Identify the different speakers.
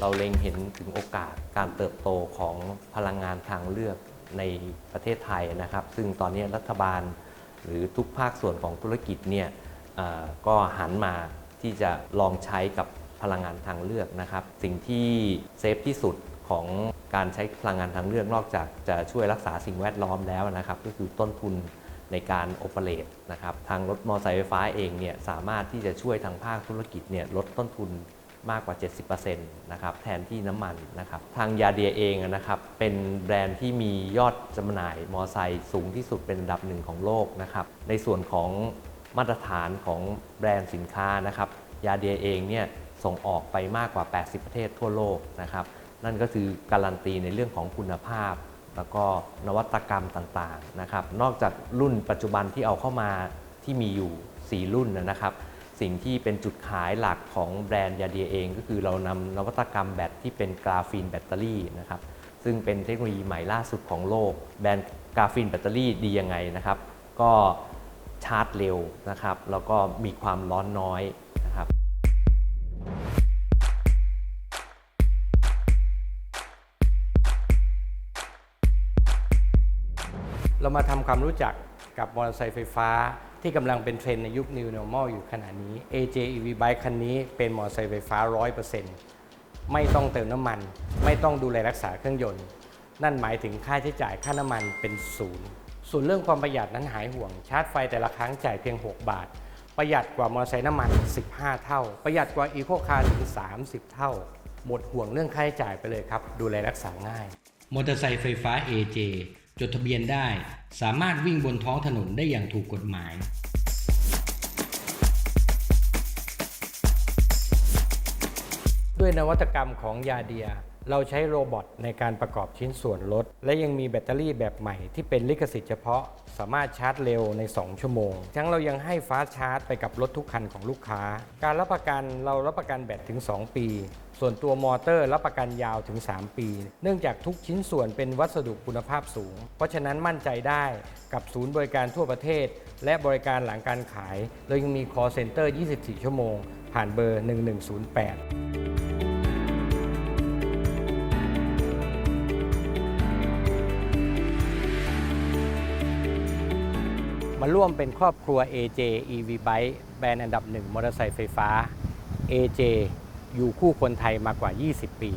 Speaker 1: เราเล็งเห็นถึงโอกาสการเติบโตของพลังงานทางเลือกในประเทศไทยนะครับ ซึ่งตอนนี้รัฐบาลหรือทุกภาคส่วนของธุรกิจเนี่ยก็หันมาที่จะลองใช้กับพลังงานทางเลือกนะครับ สิ่งที่เซฟที่สุดของการใช้พลังงานทางเลือกนอกจากจะช่วยรักษาสิ่งแวดล้อมแล้วนะครับ ก็คือต้นทุนในการโอเปเรตนะครับ ทางรถมอเตอร์ไซค์ไฟฟ้าเองเนี่ยสามารถที่จะช่วยทางภาคธุรกิจเนี่ยลดต้นทุน มากกว่า 70%นะครับแทนที่น้ำมันนะครับทางยาเดียเองนะครับเป็นแบรนด์ที่มียอดจำหน่ายมอไซค์สูงที่สุดเป็นอันดับหนึ่งของโลกนะครับในส่วนของมาตรฐานของแบรนด์สินค้านะครับยาเดียเองเนี่ยส่งออกไปมากกว่า 80 ประเทศทั่วโลกนะครับนั่นก็คือการันตีในเรื่องของคุณภาพ แล้วก็นวัตกรรมต่างๆนะครับนอกจากรุ่นปัจจุบันที่เอาเข้ามาที่มีอยู่ 4 รุ่นนะครับ สิ่งที่เป็นจุดขายหลักของแบรนด์ยาเดียเอง ก็คือเรานำนวัตกรรมแบตที่เป็นกราฟีนแบตเตอรี่นะครับซึ่งเป็นเทคโนโลยีใหม่ล่าสุดของโลก แบรนด์กราฟีนแบตเตอรี่ดียังไงนะครับ ก็ชาร์จเร็วนะครับ แล้วก็มีความร้อนน้อยนะครับ
Speaker 2: เรามาทำความรู้จักกับมอเตอร์ไซค์ไฟฟ้า ที่กำลังเป็นเทรนในยุค New Normal อยู่ขณะนี้ AJ EV Bike คันนี้เป็นมอเตอร์ไซค์ไฟฟ้า 100%ไม่ต้องเติมน้ำมัน ไม่ต้องดูแลรักษาเครื่องยนต์ นั่นหมายถึงค่าใช้จ่ายค่าน้ำมันเป็นศูนย์ส่วนเรื่องความประหยัดนั้นหายห่วง ชาร์จไฟแต่ละครั้งจ่ายเพียง 6 บาท ประหยัดกว่ามอเตอร์ไซค์น้ำมัน 15 เท่า ประหยัดกว่าอีโคคาร์ถึง 30 เท่า หมดห่วงเรื่องค่าใช้จ่ายไปเลยครับ ดูแลรักษาง่าย มอเตอร์ไซค์ไฟฟ้า AJ จดทะเบียนได้ สามารถวิ่งบนท้องถนนได้อย่างถูกกฎหมาย ด้วยนวัตกรรมของยาเดีย เราใช้โรบอทในการประกอบชิ้นส่วนรถ และยังมีแบตเตอรี่แบบใหม่ที่เป็นลิขสิทธิ์เฉพาะ สามารถชาร์จเร็วใน 2 ชั่วโมง ทั้งเรายังให้ฟ้าชาร์จไปกับรถทุกคันของลูกค้า การรับประกันเรารับประกันแบตถึง 2 ปี ส่วนตัวมอเตอร์รับประกันยาวถึง 3 ปี เนื่องจากทุกชิ้นส่วนเป็นวัสดุคุณภาพสูง เพราะฉะนั้นมั่นใจได้กับศูนย์บริการทั่วประเทศ และบริการหลังการขายเรายังมี call center 24 ชั่วโมง ผ่านเบอร์ 1108 มาร่วมเป็นครอบครัว AJ EV Bike แบรนด์อันดับหนึ่งมอเตอร์ไซค์ไฟฟ้า AJ อยู่คู่คนไทยมากว่า 20 ปี